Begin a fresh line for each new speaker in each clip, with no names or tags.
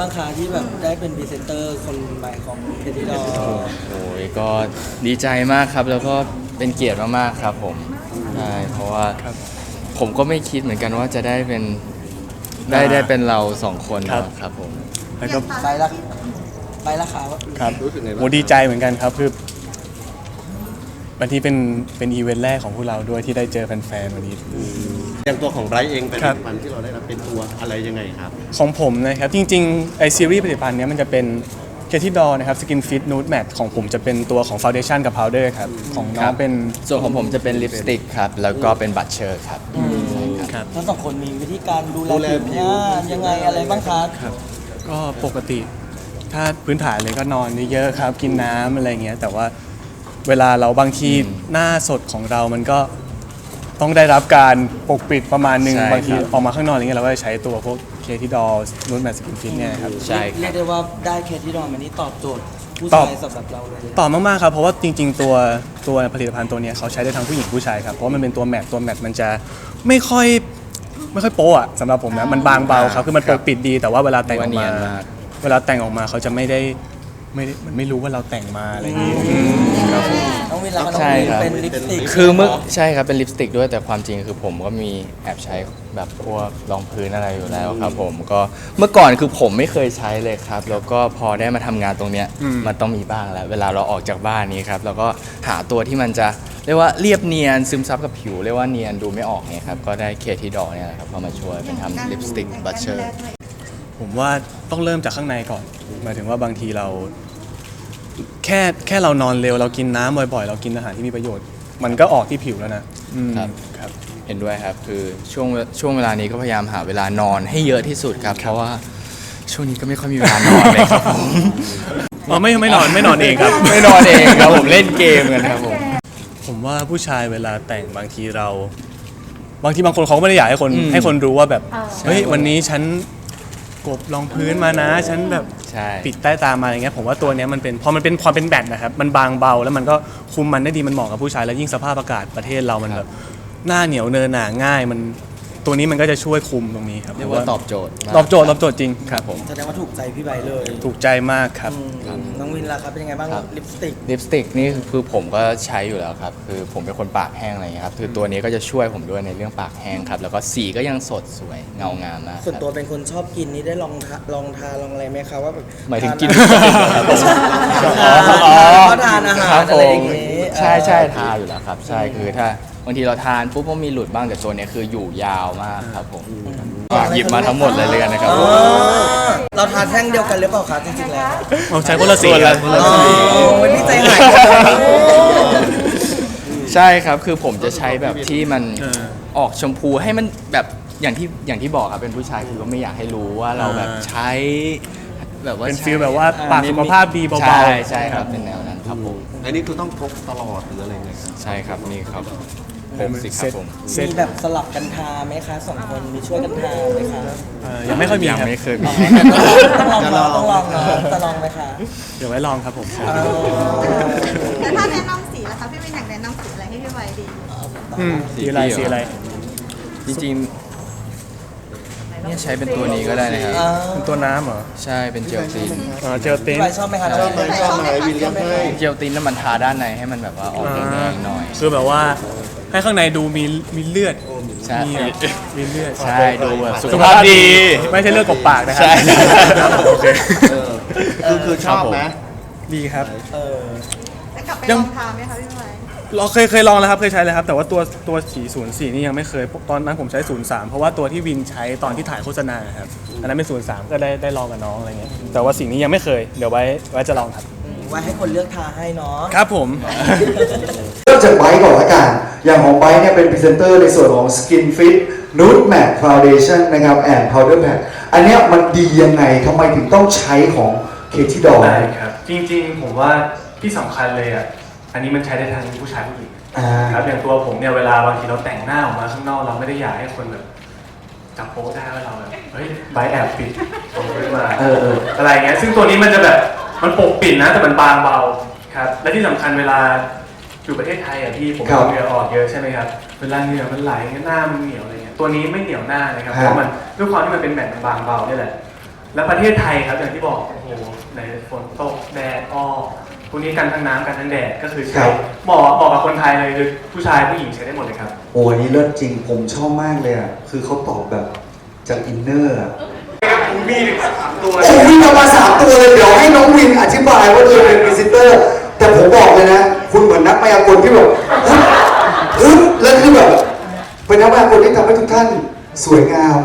บ้างคะที่แบบได้เป็นพรีเซนเตอร์คนใหม่ของเอทีดอ
โอ้ยก็ดีใจมากครับ แล้วก็เป็นเกียรติมากๆครับผมใช่เพราะว่าผมก็ไม่คิดเหมือนกันว่าจะได้เป็นได้ได้เป็นเราสองคน
ครับ
ครับผม
แล้วก็
ไปละไปละค่ะว่า
ครับ
รู้สึกไงบ้าง
โหดีใจเหมือนกันครับคือวันที่เป็นเป็นอีเวนต์แรกของพวกเราด้วยที่ได้เจอแฟนๆวันนี้
อย่างตัวของไบรท์เองเป็น
ครับ
ผลิตภัณฑ์ที่เราได้รับเป็นตัวอะไรยังไงครับ
ของผมนะครับ จริงๆ ไอซีรีส์ผลิตภัณฑ์เนี้ยมันจะเป็นเคที่ดอนะครับสกินฟิตนูดแมทของผมจะเป็นตัวของฟ u n เดชั่นกับพาวเดอร์ครับ ของน้
ครั
อง
บ
เป็น
ส่วนของผมจะเป็นลิปสติกครับ แล้วก็เป็นบัตเชอร์ครับ
ครับ
ทั้งสองคนมีวิธีการดูแล
ดูแล
ผิว
ผิ
ห
ว
น้ายังไงอะไรบ้างคะ
ครับก็ปกติ ถ้าพื้นฐานเลยก็นอนเยอะๆครับ กินน้ำอะไรเงี้ย แต่ว่าเวลาเราบางทีหน้าสดของเรามันก็ ต้องได้รับการปกปิดประมาณหนึ่ง
ใช่
บางที
ครับ
ออกมาข้างนอกอะไรเงี้ยเราก็จะใช้ตัวพวกเคที่ดอนูดแมทสกินฟิตเนี่ยครับ
ใช่ค
เรี
รั
ย
บ
กได้ว่าได้เคที่ดอมันนี้ตอบโจทย์ผู้
ตอบ
ชายสำหรับเราเลย
ตอบมากๆครับเพราะว่าจริง ๆ ตัวตัวผลิตภัณฑ์ตัวเนี้ยเขาใช้ได้ทั้งผู้หญิงผู้ชายครับเพราะว่ามันเป็นตัวแมตต์ตัวแมตต์มันจะไม่ค่อยไม่ค่อยโป๊ะอะสำหรับผมนะมันบางเบาครับคือมันปกปิดดีแต่ว่าเวลาแต่งออกมา
ว่าเนียนมาก
เวลาแต่งออกมาเขาจะไม่ได้ ไม่ได้มันไม่รู้ว่าเราแต่งมาอะไรอย่างงี้อืมครับผม
น้องวินแล้วก็น้อง
ใช่
วิน
ครับ
เป็นลิปสติก
คือเมื่อใช่ครับเป็นลิปสติกด้วยแต่ความจริงคือผมก็มีแอบใช้แบบพวกรองพื้นอะไรอยู่แล้วครับ ผมก็เมื่อก่อนคือผมไม่เคยใช้เลยครับ แล้วก็พอได้มาทำงานตรงเนี้ย
อืม
มันต้องมีบ้างแล้ว เวลาเราออกจากบ้านนี้ครับแล้วก็หาตัวที่มันจะเรียกว่าเรียบเนียนซึมซับกับผิวเรียกว่าเนียนดูไม่ออกเนี่ยครับก็ได้เคที่ดอเนี่ยแหละครับเข้ามาช่วยเป็นทำลิปสติกบัตเชอร์
ผมว่าต้องเริ่มจากข้างในก่อนหมายถึงว่าบางทีเรา แค่แค่เรานอนเร็วเรากินน้ำบ่อยๆ เรากินอาหารที่มีประโยชน์ มันก็ออกที่ผิวแล้วนะอืม
ครับ
ครับ
เห็นด้วยครับ คือช่วงช่วงเวลานี้ก็พยายามหาเวลานอนให้เยอะที่สุดครับ เพราะว่าช่วงนี้ก็ไม่ค่อยมีเวลานอนเลยครับผม
อ๋อไม่ไม่นอนไม่นอนเองครับ
ไม่นอนเองครับผมเล่นเกมกันครับผม
ผมว่าผู้ชายเวลาแต่งบางทีเรา บางทีบางคนเขาก็ไม่ได้อยากให้คน
อืม
ให้คนรู้ว่าแบบ
อ่า
เฮ้ยวันนี้ฉัน กบรองพื้นมานะฉันแบบ
ใช่
ปิดใต้ตามาอะไรเงี้ยผมว่าตัวเนี้ยมันเป็นพอมันเป็นความเป็นแบตนะครับมันบางเบาแล้วมันก็คุมมันได้ดีมันเหมาะกับผู้ชายแล้วยิ่งสภาพอากาศประเทศเรามันแบบหน้าเหนียวเนินหนาง่ายมัน ตัวนี้มันก็จะช่วยคุมตรงนี้ครับ
เรียกว่าตอบโจทย์มาก
ตอบโจทย์ตอบโจทย์จริงครับผม
แสดงว่าถูกใจพี่ใบเลย
ถูกใจมากครับ
อืมน้องวินล่ะครับเป็นยังไงบ้าง
ครับ
ลิปสติก
ลิปสติกนี่คือผมก็ใช้อยู่แล้วครับ คือผมเป็นคนปากแห้งอะไรอย่างเงี้ยครับ คือตัวนี้ก็จะช่วยผมด้วยในเรื่องปากแห้งครับ แล้วก็สีก็ยังสดสวยเงางามมาก
ส่วน
ครับ
ตัวเป็นคนชอบกินนี่ได้ลองทาลองทานลองอะไรไหมคะว่าแบบ
หมายถึง
ท
กิน
อาหารเขาทานอาหารอะไรอย่างงี้
ใช่ใช่ทาอยู่แล้วครับ ใช่คือถ้าบางทีเราทานปุ๊บก็มีหลุดบ้างแต่ตัวเนี้ยคืออยู่ยาวมากครับผมหยิบมาทั้งหมดเลยเลยกันนะครับ
อ๋อเราทานแท่งเดียวกันหรือเปล่าคะจริงๆแล้ว
เอาใช้คนละสี
คนละ
ครับ
อ๋อวันนี้ใจหาย
ใช่ครับคือผมจะใช้แบบที่มัน
เออ
ออกชมพูให้มันแบบอย่างที่อย่างที่บอกครับเป็นผู้ชายคือก็ไม่อยากให้รู้ว่าเราแบบ
อ่า
ใช้แบบว่า
เป็น
ใช้
ฟีลแบบว่าปากสุขภาพดีเบาๆ
ใช่ใช่ครับเป็นแนวนั้น ครับผม
อันนี้คือต้องพกตลอดหรืออะไรไงครับ
ใช่ครับนี่ครับผมสิครับผม
เซ็ต
มีแบบสลับกันทาไหมคะสองคนมีช่วยกันทาไหมคะ
เอ่อยังไม่ค่อยมี
ยัง
ครับ
ไม่เคยมี
ต้องลองเนาะต้องลองเนาะจะลองไหมคะ
เดี๋ยวไว้ลองครับผม
อ๋อ
แล้วถ้าแนะนำสีล่ะคะพี่วินอยากแนะนำสีอะไรให้พี่ไวดี
อืมสีอะไรสีอะไร
จริงๆ เนี่ยใช้เป็นตัวนี้ก็ได้นะครับ
อ่า
เป็นตัวน้ำเหรอ
ใช่เป็นเจลติน
เออเจลติ
พี่
น
ใบชอบไหมคะชอบไหม
ชอบไหมวิลเลียมให้
เจลตินแล้วมันทาด้านในให้มันแบบว่าออกแดงๆหน่อย
คือแบบว่าให้ข้างในดูมีมีเลือด
ใช่
มีแบบมีเลือด
ใช่ดูแบบสุ
สุ
ข
ข
ภา
ภา
พ
พ
ดี
ดี ไม่ใช่เลือดกบปากนะครั
ใช่
โอเค
เออคือคือชอบไหม
ดีครับ
เออ
จะกลับไป
ยั
ล
ง
องทานไหมคะพี่ไว
เราเคยเคยลองแล้วครับเคยใช้แล้วครับ แต่ว่าตัวตัวสีศูนย์สี่นี่ยังไม่เคยตอนนั้นผมใช้ศูนย์สามเพราะว่าตัวที่วินใช้ตอนที่ถ่ายโฆษณาครับอันนั้นเป็นศูนย์สามก็ได้ได้ลองกับน้องอะไรเงี้ยแต่ว่าสีนี้ยังไม่เคยเดี๋ยวไว้ไว้จะลองครับ
ไว้ให้คนเลือกทาให้เนาะ
ครับผม
เริ่มจากไบค์ก่อนละกัน อย่างของไบค์เนี่ยเป็นพรีเซนเตอร์ในส่วนของ Skin Fit Nude Matte Foundation นะครับ and Powder Pack อันเนี้ยมันดียังไงทำไมถึงต้องใช้ของ k t d o
ได้ครับ จริงๆ ผมว่าที่สำคัญเลยอะ อันนี้มันใช้ได้ทั้งผู้ชายผู้หญิง
อ่า
ครับอย่างตัวผมเนี่ยเวลาบางทีเราแต่งหน้าออกมาข้างนอกเราไม่ได้อยากให้คนแบบจับโป๊ได้ว่าเราแบบเฮ้ยใบแอบปิดตรงขึ้นมา
เออเออ
อะไรเงี้ยซึ่งตัวนี้มันจะแบบมันปกปิดนะแต่มันบางเบาครับ และที่สำคัญเวลาอยู่ประเทศไทยอะพี่ผม
ครับ
เหงื่อออกเยอะใช่ไหมครับเวลาเหงื่อมันไหลหน้ามันเหนียวอะไรเงี้ยตัวนี้ไม่เหนียวหน้านะครับเพ
ฮะ
ราะมันด้วยความที่มันเป็นแมตต์มันบางเบาเนี่ยแหละ และประเทศไทยครับอย่างที่บอกโอ้โหในฝนตกแดดอ้อ พวกนี้กันทั้งน้ำกันทั้งแดดก็คือ
ครั
ใช้
บ
เหมาะเหมาะกับคนไทยเลยคือผู้ชายผู้หญิงใช้ได้หมดเลยครับ
โอ้อันนี้เลิศจริงผมชอบมากเลยอะ คือเขาตอบแบบจากอินเนอร์อะ
ผมมีถึงสามตัว
โอ้วินเอามาสามตัวเลย เดี๋ยวให้น้องวินอธิบายว่าตัวเองเป็นพรีเซนเตอร์ แต่ผมบอกเลยนะ คุณเหมือนนักมายากลที่แบบฮึบฮึบแล้วคือแบบเป็นนักมายากลที่ทำให้ทุกท่านสวยงาม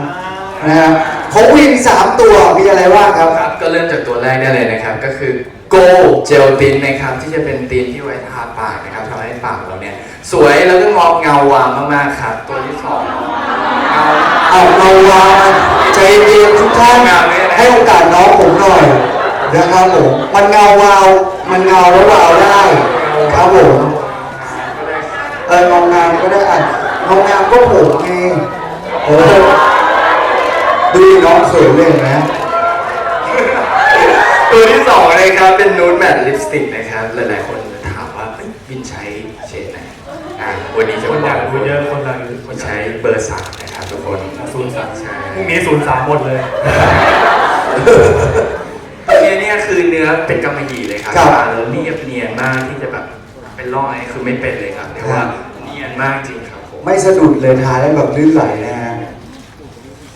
นะฮะของวินสามตัวมีอะไรบ้างครับ
ครับก็เริ่มจากตัวแรกได้เลยนะครับ ก็คือ โกเจลตินนะครับที่จะเป็นตินที่ไว้ทาปากนะครับทำให้ปากเราเนี่ยสวยแล้วก็งอกเงาวามมากๆครับตัวที่สองเงา
เอาเราวางใจเย็นทุกท่านให้โอกาสน้องผมหน่อยนะครับผมมันเงาวาวมันเงาแล้ววาวได้ครับผมเอองงามก็ได้อะงงามก็ผมไงเออดูน้องเขินเลยนะ
ตัวที่สองนะครับเป็นนูดแมตลิปสติกนะครับหลายๆคนถามว่าเอ้ยวินใช้เฉดไหนอ่าวันนี้จะ
คน
มา
อบยา
อกก
รู้เยอะคนอยากรู้
วินใช้เบอร์สามนะครับทุกคน
ศูนย์สาม
ใช่
พรุ่งนี้ศูนย์สามหมดเลย
ตัวนี้เนี่ยคือเนื้อเป็นกำมะหยี่เลยครับ
ครับ
ทาแล้วเรียบเนียนมากที่จะแบบเป็นร่องอะไรคือไม่เป็นเลยครับเรียกว่าเนียนมากจริงครับผม
ไม่สะดุดเลยทาได้แบบลื่นไหลนะฮะ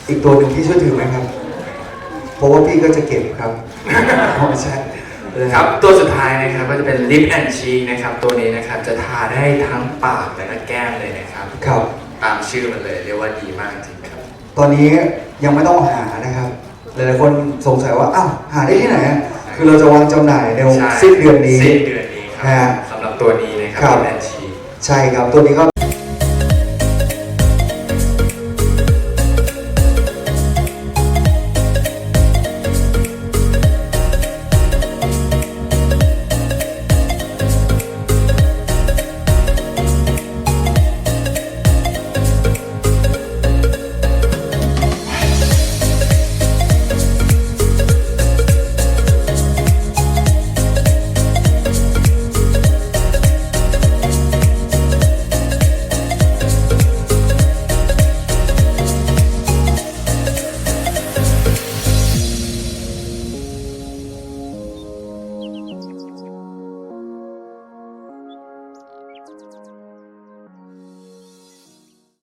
อีกตัวหนึ่งที่ช่วยถือไหมครับ เพราะว่าพี่ก็จะเก็บครับไม่ใช่นะ
ครับตัวสุดท้ายนะครับก็จะเป็นลิปแอนชีนะครับตัวนี้นะครับจะทาได้ทั้งปากและก็แก้มเลยนะครับ
ครับ
ตามชื่อมันเลยเรียกว่าดีมากจริงครับ
ตอนนี้ยังไม่ต้องหานะครับ หลายๆคนสงสัยว่าอ้าวหาได้ที่ไหนอะคือเราจะวางจำหน่ายใน
ใช่
สิ้นเดือนนี้
สิ้นเดือนนี้ครั
ฮะ
สำหรับตัวนี้นะค
ครั
รับลิปแอนชี
ใช่ครับตัวนี้ก็